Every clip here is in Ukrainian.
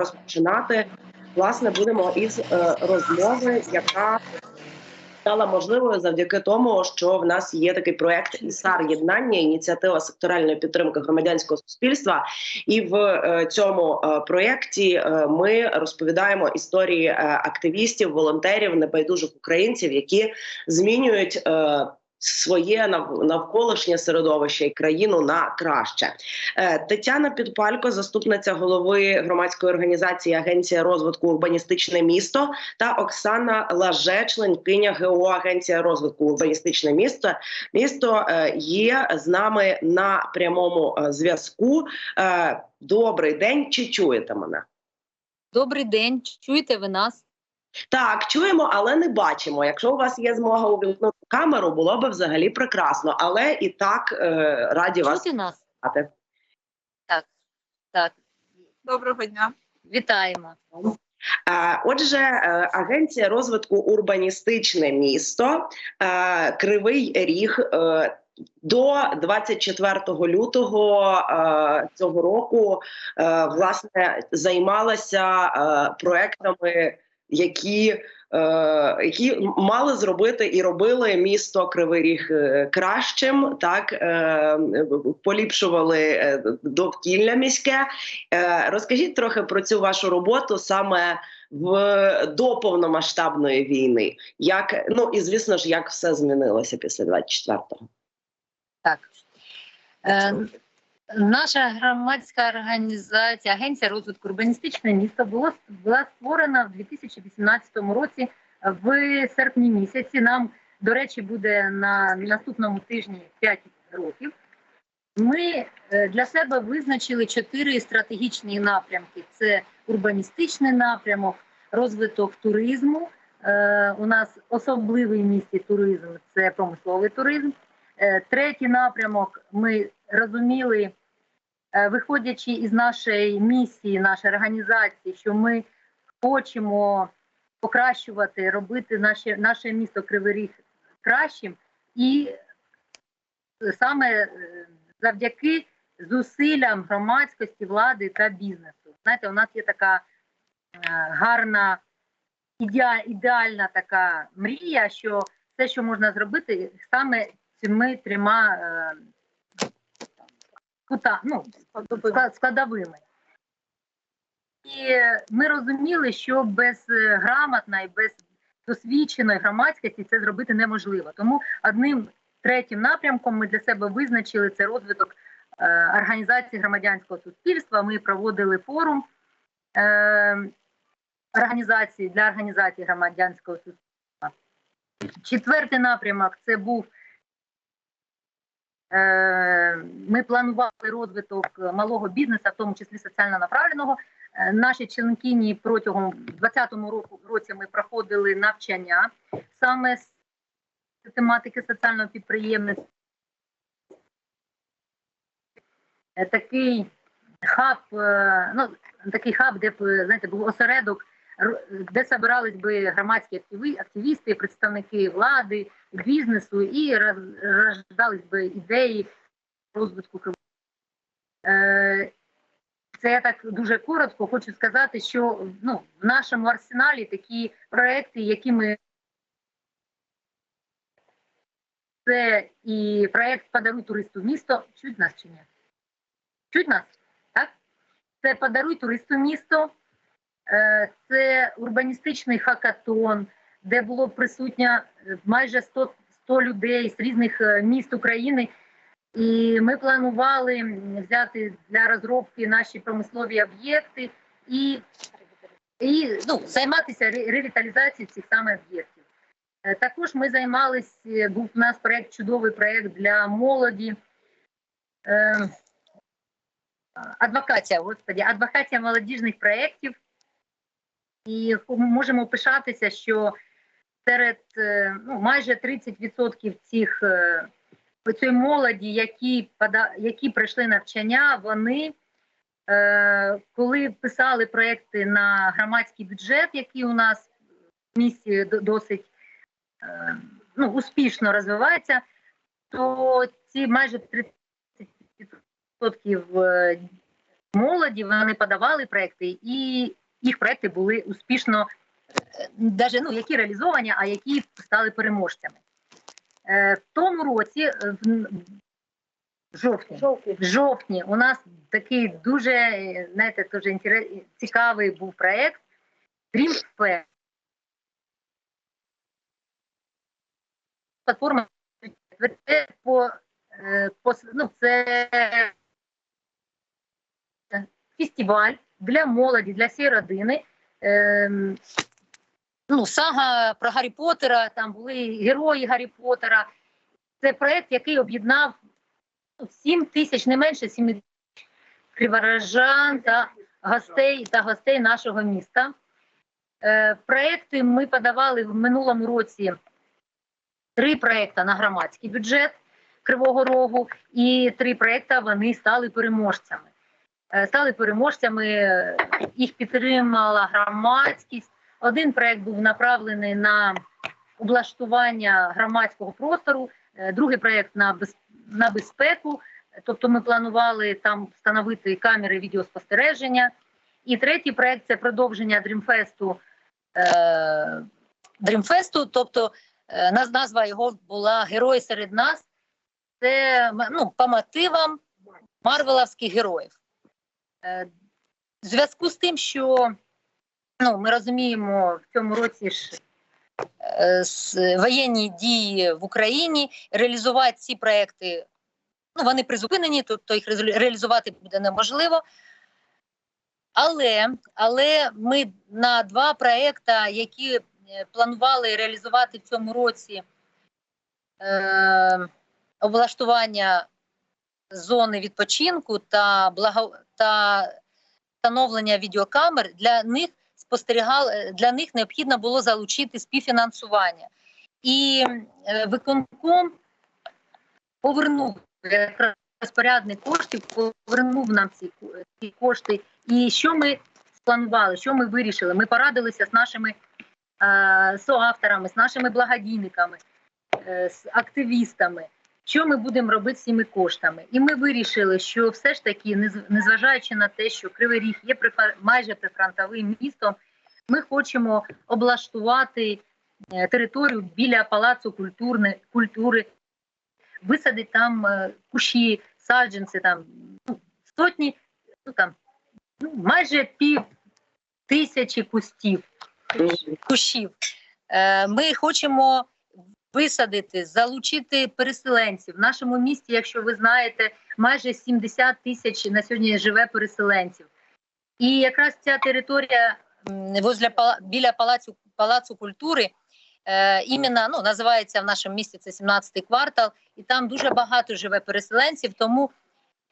розпочинати власне будемо із е, розмови, яка стала можливою завдяки тому, що в нас є такий проект ІСАР єднання, ініціатива секторальної підтримки громадянського суспільства. І в е, цьому е, проєкті ми розповідаємо історії активістів, волонтерів, небайдужих українців, які змінюють. Своє навколишнє середовище і країну на краще. Е, Тетяна Підпалько, заступниця голови громадської організації Агенція розвитку урбаністичне місто, та Оксана Лаже, членкиня ГО Агенція розвитку урбаністичне місто. Місто е, є з нами на прямому е, зв'язку. Добрий день, чи чуєте мене? Добрий день, чуєте ви нас? Так, чуємо, але не бачимо. Якщо у вас є змога увімкнути камеру, було би взагалі прекрасно. Але і так е, раді вас Чути нас? вітати. Так, Доброго дня. вітаємо. Е, Отже, е, агенція розвитку урбаністичне місто е, Кривий Ріг. До 24 лютого е, цього року е, власне займалася е, проектами, які, е, які мали зробити і робили місто Кривий Ріг е, кращим, так е, поліпшували довкілля міське. Розкажіть трохи про цю вашу роботу саме в до повномасштабної війни. Як ну і звісно ж, як все змінилося після 24-го? Так. Е, наша громадська організація, Агенція розвитку урбаністичне місто було, була створена в 2018 році в серпні місяці. Нам, до речі, буде на наступному тижні 5 років. Ми е, для себе визначили чотири стратегічні напрямки: це урбаністичний напрямок, розвиток туризму. Е, у нас особливий в місті туризм це промисловий туризм. Е, Третій напрямок ми розуміли, е, виходячи із нашої місії, нашої організації, що ми хочемо покращувати, робити наше, наше місто Кривий Ріг кращим, і саме е, завдяки зусиллям громадськості, влади та бізнесу. Знаєте, у нас є така е, гарна ідеальна така мрія, що все, що можна зробити, саме цими трьома е, кута, ну, складовими. І ми розуміли, що без е, грамотної, без досвідченої громадськості це зробити неможливо. Тому одним третім напрямком ми для себе визначили це розвиток е, організації громадянського суспільства. Ми проводили форум е, організації для організації громадянського суспільства. Четвертий напрямок це був. е, Ми планували розвиток малого бізнесу, в тому числі соціально направленого. Е, Наші членкині протягом 2020 року році ми проходили навчання саме з тематики соціального підприємництва. Е, Такий хаб, е, ну такий хаб, де б е, знаєте, був осередок, де збирались би громадські активісти, представники влади, бізнесу і роз- би ідеї розвитку Кривого. Е, Це я так дуже коротко хочу сказати, що ну, в нашому арсеналі такі проекти, які ми це і проект Подаруй туристу місто. Чуть нас чи ні? Чуть нас? Так? Це Подаруй туристу місто, Е, це урбаністичний хакатон, де було присутньо е, майже 100, 100 людей з різних міст України. І ми планували взяти для розробки наші промислові об'єкти і, і ну, займатися ревіталізацією цих саме об'єктів. Е, Також ми займалися, був у нас проект, чудовий проект для молоді. Е, адвокація, господі, адвокація молодіжних проєктів. І можемо пишатися, що серед е, ну, майже 30% цих е, молоді, які, які пройшли навчання, вони е, коли писали проекти на громадський бюджет, який у нас в місті досить е, ну, успішно розвивається, то ці майже 30% е, молоді. Вони подавали проекти, і їх проекти були успішно, е, даже, ну, які реалізовані, а які стали переможцями. Е, В тому році, е, в жовтні, в жовтні у нас такий дуже знаєте, дуже цікавий був проект Dream Fair. Платформа по, е, по ну, це фестиваль для молоді, для всієї родини. Ну, сага про Гаррі Поттера, там були герої Гаррі Поттера. Це проект, який об'єднав ну, 7 тисяч, не менше 7 тисяч криворожан та гостей та гостей нашого міста. Е, проекти ми подавали в минулому році три проекти на громадський бюджет Кривого Рогу, і три проекти вони стали переможцями. Е, Стали переможцями, їх підтримала громадськість. Один проект був направлений на облаштування громадського простору, е, другий проект на на безпеку. Тобто ми планували там встановити камери відеоспостереження. І третій проект це продовження Дрімфесту. Дрімфесту, тобто е, назва його була Герої серед нас. Це ну, по мотивам марвеловських героїв. Е, в зв'язку з тим, що ну, ми розуміємо, в цьому році ж е, воєнні дії в Україні, реалізувати ці проекти ну, вони призупинені, тобто їх реалізувати буде неможливо. Але, але ми на два проекти, які е, планували реалізувати в цьому році е, облаштування зони відпочинку та благо, та встановлення відеокамер, для них спостерігали для них необхідно було залучити співфінансування. І е, виконком повернув розпорядник коштів, повернув нам ці кошти. І що ми спланували, що ми вирішили? Ми порадилися з нашими е, соавторами, з нашими благодійниками, е, з активістами. Що ми будемо робити з цими коштами? І ми вирішили, що все ж таки, незважаючи на те, що Кривий Ріг є майже прифронтовим містом, ми хочемо облаштувати е, територію біля палацу культурни, культури, висадити там е, кущі, саджанці, там ну, сотні, ну там ну, майже пів тисячі кустів кущів. Е, Ми хочемо висадити, залучити переселенців. В нашому місті, якщо ви знаєте, майже 70 тисяч на сьогодні живе переселенців. І якраз ця територія возле біля палацу, палацу культури. Е, іменно ну, називається в нашому місті це 17-й квартал, і там дуже багато живе переселенців. Тому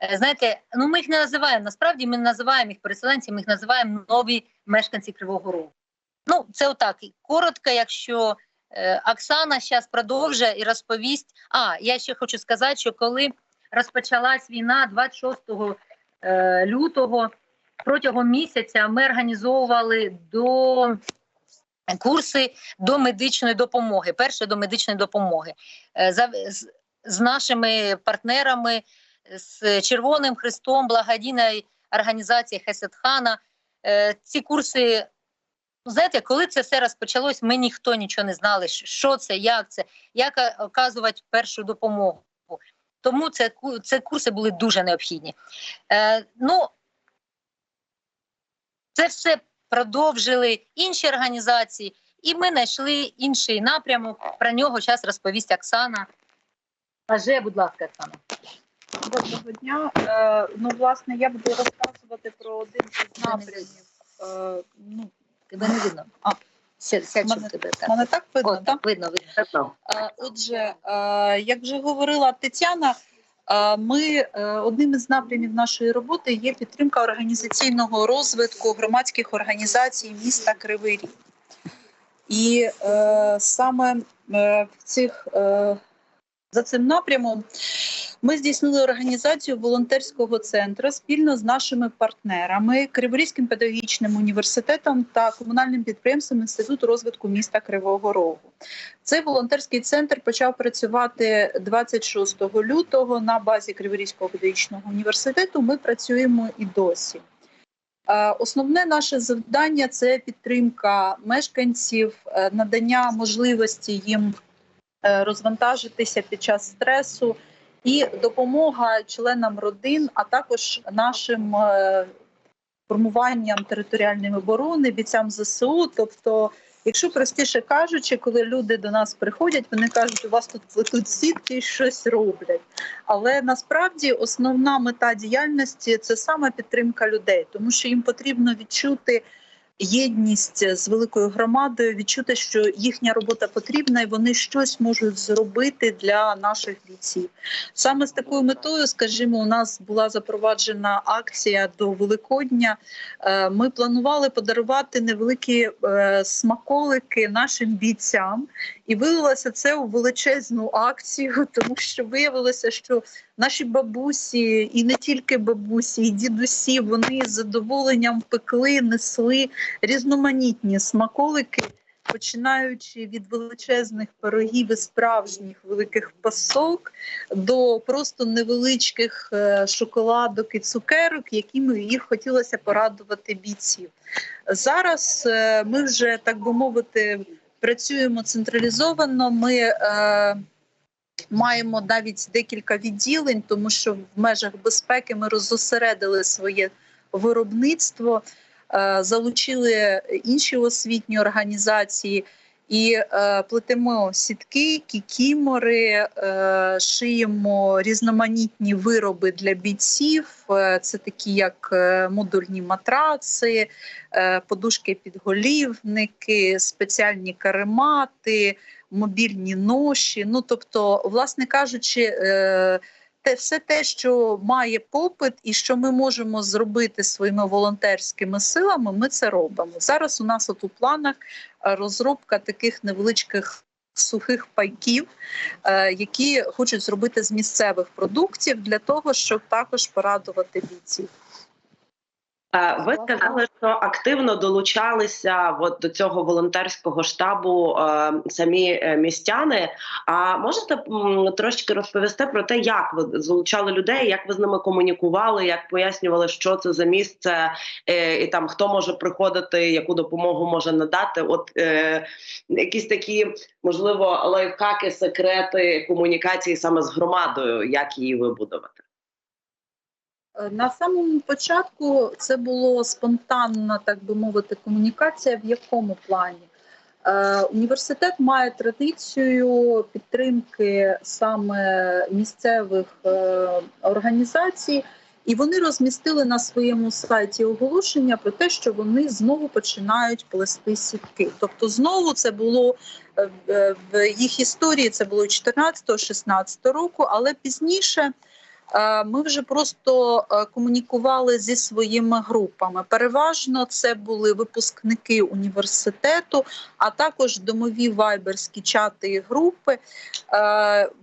е, знаєте, ну ми їх не називаємо. Насправді ми не називаємо їх переселенцями, ми їх називаємо нові мешканці Кривого Рогу. Ну, це отак. Коротко, якщо Оксана зараз продовжує і розповість. А я ще хочу сказати, що коли розпочалась війна 26 е, лютого, протягом місяця ми організовували до курси до медичної допомоги. Перше до медичної допомоги Е, з, нашими партнерами з Червоним Христом, благодійної організації Хесетхана. Е, Ці курси знаєте, коли це все розпочалось, ми ніхто нічого не знали, що це, як це, як е, оказувати першу допомогу. Тому це, це курси були дуже необхідні. Е, ну, це все продовжили інші організації, і ми знайшли інший напрямок. Про нього зараз розповість Оксана. Аже, будь ласка, Оксана. Доброго дня. Е, ну, власне, я буду розказувати про один із напрямів. Е, ну, Тебе не видно. А. Сядь, сядь, щоб Мене- тебе так. мене так видно, О, так? видно, видно. Е, Отже, е, як вже говорила Тетяна, е, ми е, одним із напрямів нашої роботи є підтримка організаційного розвитку громадських організацій міста Кривий Ріг. І е, саме е, в цих е, За цим напрямом ми здійснили організацію волонтерського центру спільно з нашими партнерами Криворізьким педагогічним університетом та комунальним підприємством Інституту розвитку міста Кривого Рогу. Цей волонтерський центр почав працювати 26 лютого на базі Криворізького педагогічного університету. Ми працюємо і досі. Е, Основне наше завдання це підтримка мешканців, е, надання можливості їм розвантажитися під час стресу і допомога членам родин, а також нашим е, формуванням територіальної оборони, бійцям ЗСУ. Тобто, якщо простіше кажучи, коли люди до нас приходять, вони кажуть, у вас тут плетуть сітки і щось роблять. Але насправді основна мета діяльності це саме підтримка людей, тому що їм потрібно відчути єдність з великою громадою, відчути, що їхня робота потрібна, і вони щось можуть зробити для наших бійців. Саме з такою метою, скажімо, у нас була запроваджена акція до Великодня. Е, Ми планували подарувати невеликі е, смаколики нашим бійцям, і вилилося це у величезну акцію, тому що виявилося, що наші бабусі, і не тільки бабусі, і дідусі, вони з задоволенням пекли, несли різноманітні смаколики, починаючи від величезних пирогів і справжніх великих пасок до просто невеличких е, шоколадок і цукерок, якими їх хотілося порадувати бійців. Зараз е, ми вже так би мовити працюємо централізовано. Ми е, маємо навіть декілька відділень, тому що в межах безпеки ми розосередили своє виробництво, е, залучили інші освітні організації. І е, плетемо сітки, кікімори, е, шиємо різноманітні вироби для бійців. Це такі, як модульні матраци, е, подушки-підголівники, спеціальні каремати, мобільні ноші. Ну тобто, власне кажучи, е, те все те, що має попит, і що ми можемо зробити своїми волонтерськими силами, ми це робимо. Зараз у нас от у планах е, розробка таких невеличких. Сухих пайків, е, які хочуть зробити з місцевих продуктів для того, щоб також порадувати бійців. Е, Ви сказали, що активно долучалися от до цього волонтерського штабу е, самі е, містяни. А можете трошки розповісти про те, як ви залучали людей, як ви з ними комунікували, як пояснювали, що це за місце, е, і там хто може приходити, яку допомогу може надати? От е, якісь такі можливо лайфхаки, секрети комунікації саме з громадою, як її вибудувати? На самому початку це було спонтанна, так би мовити, комунікація. В якому плані? Е, університет має традицію підтримки саме місцевих е, організацій, і вони розмістили на своєму сайті оголошення про те, що вони знову починають плести сітки. Тобто, знову це було е, в їх історії. Це було 14-16 року, але пізніше. Е, Ми вже просто е, комунікували зі своїми групами. Переважно це були випускники університету, а також домові вайберські чати і групи. Е,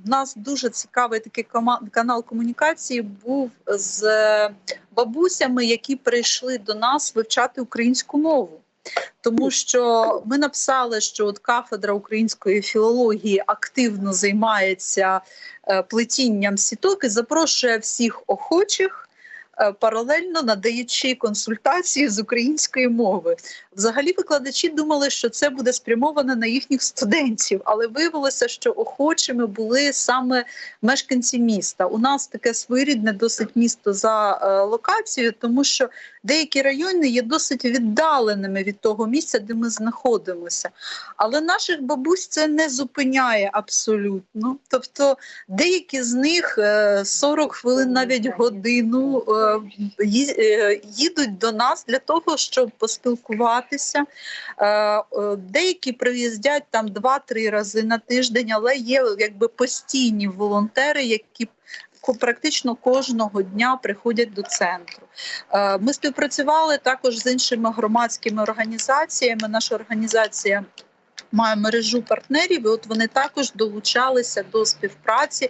В нас дуже цікавий такий канал комунікації був з бабусями, які прийшли до нас вивчати українську мову. Тому що ми написали, що от кафедра української філології активно займається е, плетінням сіток і запрошує всіх охочих, паралельно надаючи консультації з української мови. Взагалі, викладачі думали, що це буде спрямовано на їхніх студентів, але виявилося, що охочими були саме мешканці міста. У нас таке своєрідне досить місто за е, локацією, тому що деякі райони є досить віддаленими від того місця, де ми знаходимося. Але наших бабусь це не зупиняє абсолютно. Тобто деякі з них е, 40 хвилин, навіть годину е, е, їдуть до нас для того, щоб поспілкуватися. Е, е, Деякі приїздять там 2-3 рази на тиждень, але є якби постійні волонтери, які практично кожного дня приходять до центру. Е, Ми співпрацювали також з іншими громадськими організаціями. Наша організація має мережу партнерів, і от вони також долучалися до співпраці.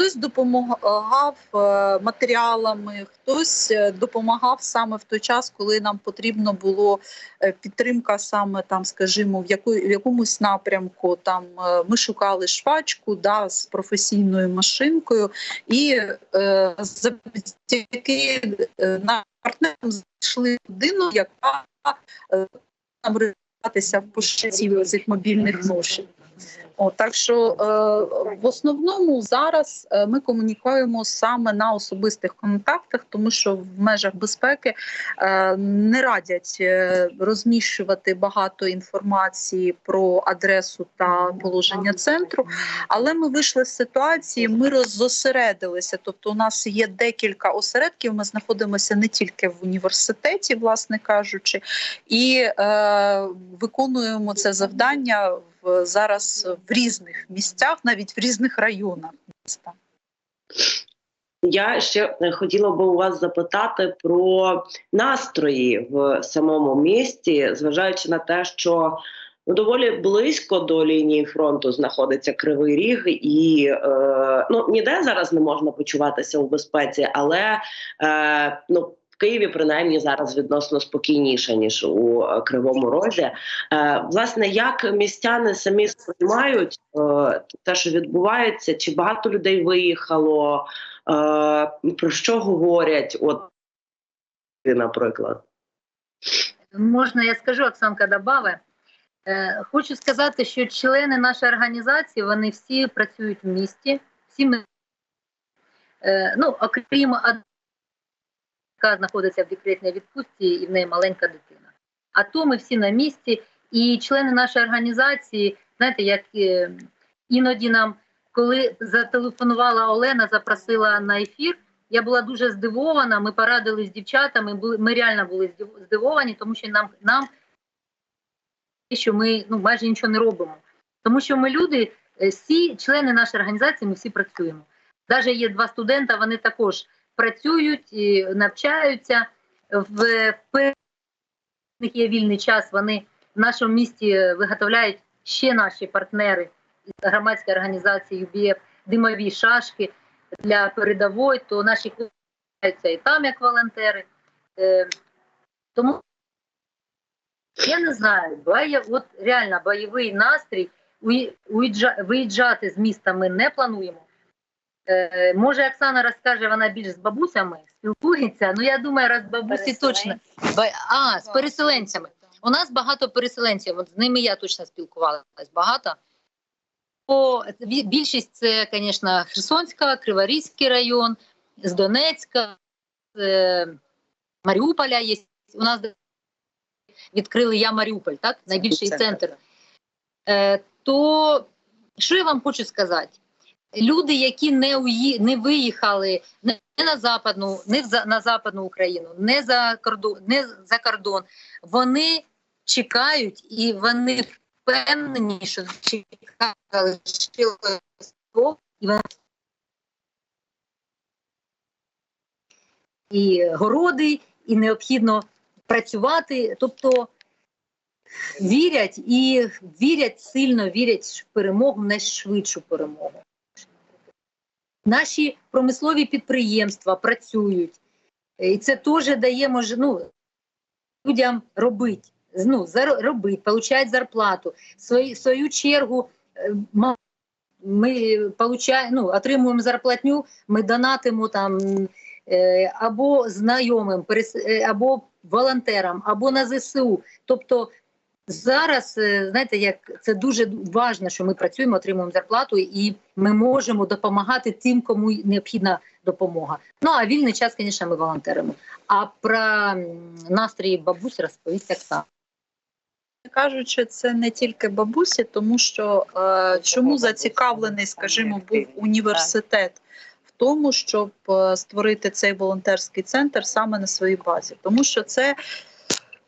Хтось допомагав е, матеріалами, хтось е, допомагав саме в той час, коли нам потрібно було е, підтримка, саме там, скажімо, в яку в якомусь напрямку. Там ми шукали швачку да, з професійною машинкою, і е, завдяки партнерам знайшли людину, яка нам розібратися в пошиті цих мобільних ношів. О, так що е, в основному зараз е, ми комунікуємо саме на особистих контактах, тому що в межах безпеки е, не радять е, розміщувати багато інформації про адресу та положення центру. Але ми вийшли з ситуації, ми роззосередилися. Тобто, у нас є декілька осередків. Ми знаходимося не тільки в університеті, власне кажучи, і е, виконуємо це завдання зараз в різних місцях, навіть в різних районах міста. Я ще е, хотіла би у вас запитати про настрої в самому місті, зважаючи на те, що ну, доволі близько до лінії фронту знаходиться Кривий Ріг, і е, ну ніде зараз не можна почуватися у безпеці, але е, ну. Києві принаймні зараз відносно спокійніше ніж у е, Кривому Розі. Е, власне, як містяни самі сприймають е, те, що відбувається, чи багато людей виїхало? Про що говорять? От наприклад. Можна я скажу, Оксанка добавить. Е, Хочу сказати, що члени нашої організації вони всі працюють в місті. Всі ми, ну, окрім яка знаходиться в декретній відпустці, і в неї маленька дитина. А то ми всі на місці, і члени нашої організації, знаєте, як е, іноді нам, коли зателефонувала Олена, запросила на ефір. Я була дуже здивована. Ми порадили з дівчатами. Були ми реально були здив- здивовані, тому що нам нам що ми ну майже нічого не робимо. Тому що ми люди, е, всі члени нашої організації, ми всі працюємо. Навіть є два студента, вони також працюють і навчаються в них є вільний час. Вони в нашому місті виготовляють ще наші партнери громадської організації ЮБІФ димові шашки для передової, то наші хлопці і там як волонтери. Е, тому я не знаю, боє, от реально бойовий настрій. Виїжджати з міста ми не плануємо. Е, може, Оксана розкаже, вона більш з бабусями спілкується. Ну я думаю, раз бабусі точно а з переселенцями. У нас багато переселенців. От з ними я точно спілкувалася. Багато. О, більшість це, звісно, Херсонська, Криворізький район, з Донецька, з е, Маріуполя є. У нас відкрили я Маріуполь, так? Найбільший Центр, центр. Е, то що я вам хочу сказати? Люди, які не уї... не виїхали не на западну, не за... на западну Україну, не за кордон, не за кордон, вони чекають і вони впевнені, що чекали і вони і городи, і необхідно працювати. Тобто вірять і вірять сильно, вірять в перемогу, найшвидшу перемогу. Наші промислові підприємства працюють, і це теж дає мож... ну, людям робити, ну, зар... робити, получають зарплату. В свою, чергу е, ми получаємо, ну, отримуємо зарплатню, ми донатимо там е, або знайомим, е, або волонтерам, або на ЗСУ. Тобто зараз, е, знаєте, як це дуже важливо, що ми працюємо, отримуємо зарплату, і ми можемо допомагати тим, кому необхідна допомога. Ну а вільний час, звісно, ми волонтеримо. А про настрої бабусь розповість Оксана. Кажучи, це не тільки бабусі, тому що е, чому зацікавлений, скажімо, був університет в тому, щоб е, створити цей волонтерський центр саме на своїй базі, тому що це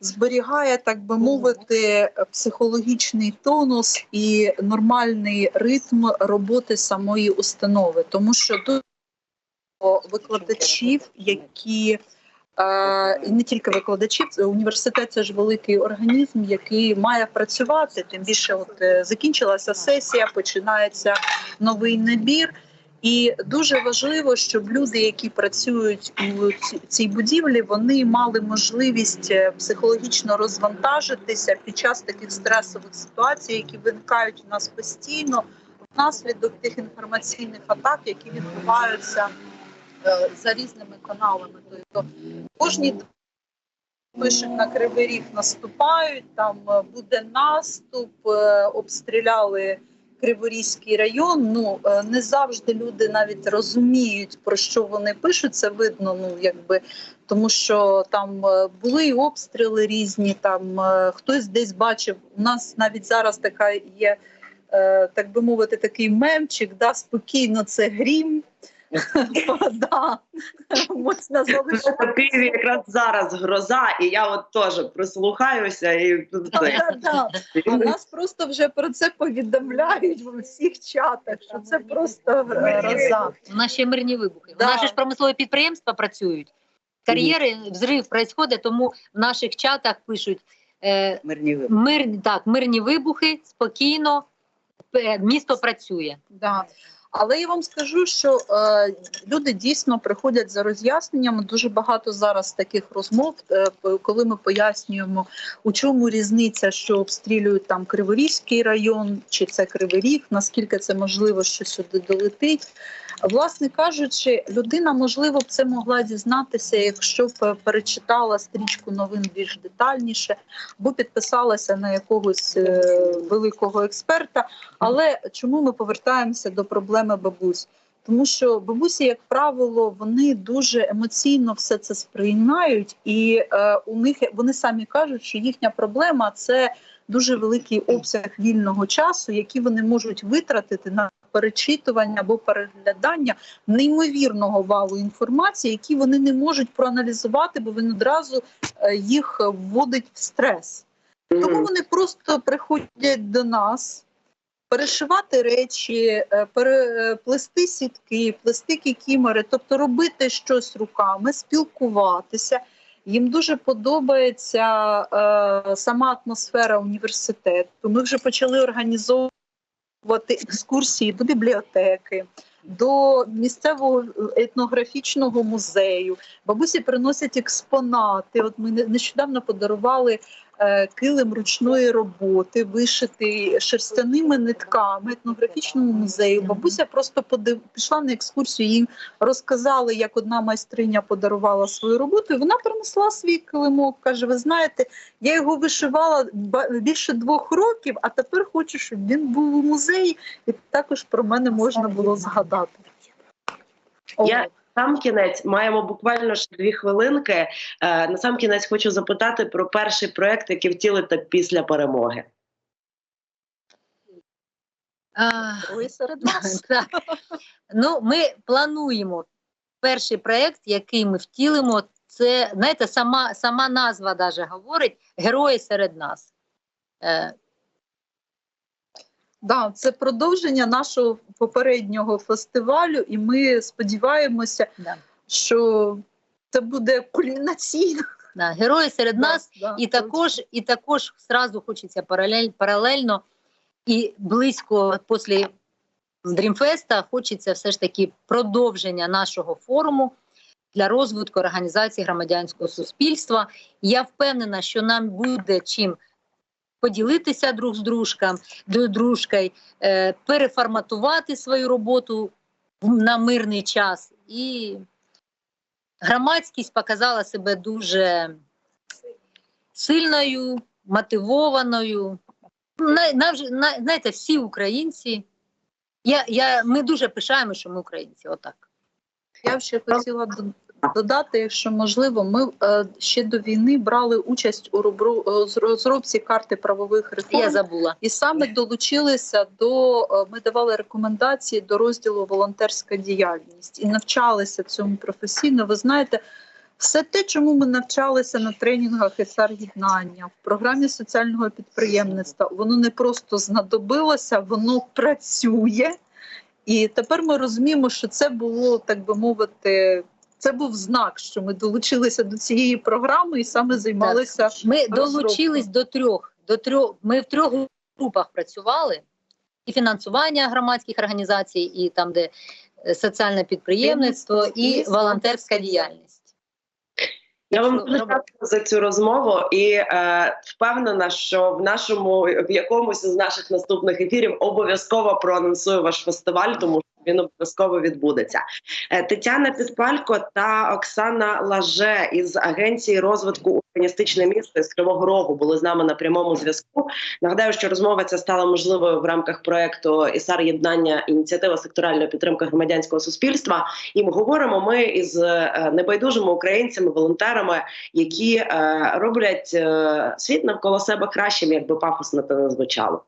зберігає, так би мовити, психологічний тонус і нормальний ритм роботи самої установи, тому що до викладачів, які Е, І не тільки викладачів, університет це ж великий організм, який має працювати. Тим більше, от е, закінчилася сесія, починається новий набір. І дуже важливо, щоб люди, які працюють у цій будівлі, вони мали можливість е, психологічно розвантажитися під час таких стресових ситуацій, які виникають у нас постійно внаслідок тих інформаційних атак, які відбуваються е, за різними каналами. Тобто кожні пишуть на кривий ріг наступають, там е, буде наступ, обстріляли Криворізький район. Ну е, не завжди люди навіть розуміють про що вони пишуть. Це видно, ну якби тому, що там е, були і обстріли різні. Там е, хтось десь бачив. У нас навіть зараз така є. Так би мовити, такий мемчик, да, спокійно це грім. Да. Можна. В Києві якраз зараз гроза, і я от теж прислухаюся і це. Нас просто вже про це повідомляють в усіх чатах, що це просто гроза. У нас ще мирні вибухи. Да. У нас ж промислові підприємства працюють. Кар'єри, взрив відбувається, тому в наших чатах пишуть е, Мирні мир, так, мирні вибухи, спокійно, е, місто працює. Але я вам скажу, що е, люди дійсно приходять за роз'ясненнями. Дуже багато зараз таких розмов, е, коли ми пояснюємо, у чому різниця, що обстрілюють там Криворізький район, чи це Кривий Ріг, наскільки це можливо, що сюди долетить. Власне кажучи, людина можливо б це могла дізнатися, якщо б е, перечитала стрічку новин більш детальніше, або підписалася на якогось е, великого експерта. Але чому ми повертаємося до проблеми бабусь? Тому що бабусі, як правило, вони дуже емоційно все це сприймають, і е, у них вони самі кажуть, що їхня проблема це дуже великий обсяг вільного часу, який вони можуть витратити на перечитування або переглядання неймовірного валу інформації, які вони не можуть проаналізувати, бо він одразу е, їх вводить в стрес. Тому вони просто приходять до нас. Перешивати речі, е, плести сітки, плести кікімори, тобто робити щось руками, спілкуватися. Їм дуже подобається е, сама атмосфера університету. Ми вже почали організовувати екскурсії до бібліотеки, до місцевого етнографічного музею. Бабусі приносять експонати. От ми не- нещодавно подарували килим ручної роботи, вишитий шерстяними нитками етнографічному музею. Бабуся просто подив... пішла на екскурсію. Їм розказали, як одна майстриня подарувала свою роботу. І вона принесла свій килимок. каже: Ви знаєте, я його вишивала більше двох років, а тепер хочу, щоб він був у музеї, і також про мене можна було згадати. Я- Сам кінець маємо буквально ще дві хвилинки. Е, На сам кінець хочу запитати про перший проект, який втілите після перемоги. А, ви серед нас. так. Ну, ми плануємо перший проєкт, який ми втілимо. Це знаєте, сама, сама назва даже говорить герої серед нас. Е, Да, це продовження нашого попереднього фестивалю, і ми сподіваємося, да, що це буде кульмінаційно. да, герої серед нас. Да, І точно. також, і також сразу хочеться паралель, паралельно і близько після Дрімфеста хочеться все ж таки продовження нашого форуму для розвитку організації громадянського суспільства. Я впевнена, що нам буде чим поділитися друг з дружком, дружкою, е, переформатувати свою роботу на мирний час. І громадськість показала себе дуже сильною, мотивованою. На, на, вже- знаєте, всі українці. Я, я, ми дуже пишаємо, що ми українці. Отак. Я ще хотіла додати, якщо можливо, ми е, ще до війни брали участь у е, розробці карти правових реформ. Я забула. І саме долучилися до е, ми давали рекомендації до розділу волонтерська діяльність і навчалися цьому професійно. Ви знаєте, все те, чому ми навчалися на тренінгах СР єднання в програмі соціального підприємництва, воно не просто знадобилося, воно працює. І тепер ми розуміємо, що це було так би мовити. Це був знак, що ми долучилися до цієї програми і саме займалися. Ми розробкою. долучились до трьох. До трьох. Ми в трьох групах працювали. І фінансування громадських організацій, і там, де е, соціальне підприємництво, і волонтерська діяльність. Я вам Що дуже дякую за цю розмову і е, впевнена, що в нашому в якомусь з наших наступних ефірів обов'язково проанонсую ваш фестиваль, тому що він обов'язково відбудеться. Е, Тетяна Підпалько та Оксана Лаже із агенції розвитку урбаністичне місто з Кривого Рогу були з нами на прямому зв'язку. Нагадаю, що розмова ця стала можливою в рамках проекту ІСАР єднання ініціатива секторальної підтримки громадянського суспільства. І ми говоримо ми із е, небайдужими українцями, волонтерами, які е, роблять світ навколо себе кращим, якби пафосно це не звучало.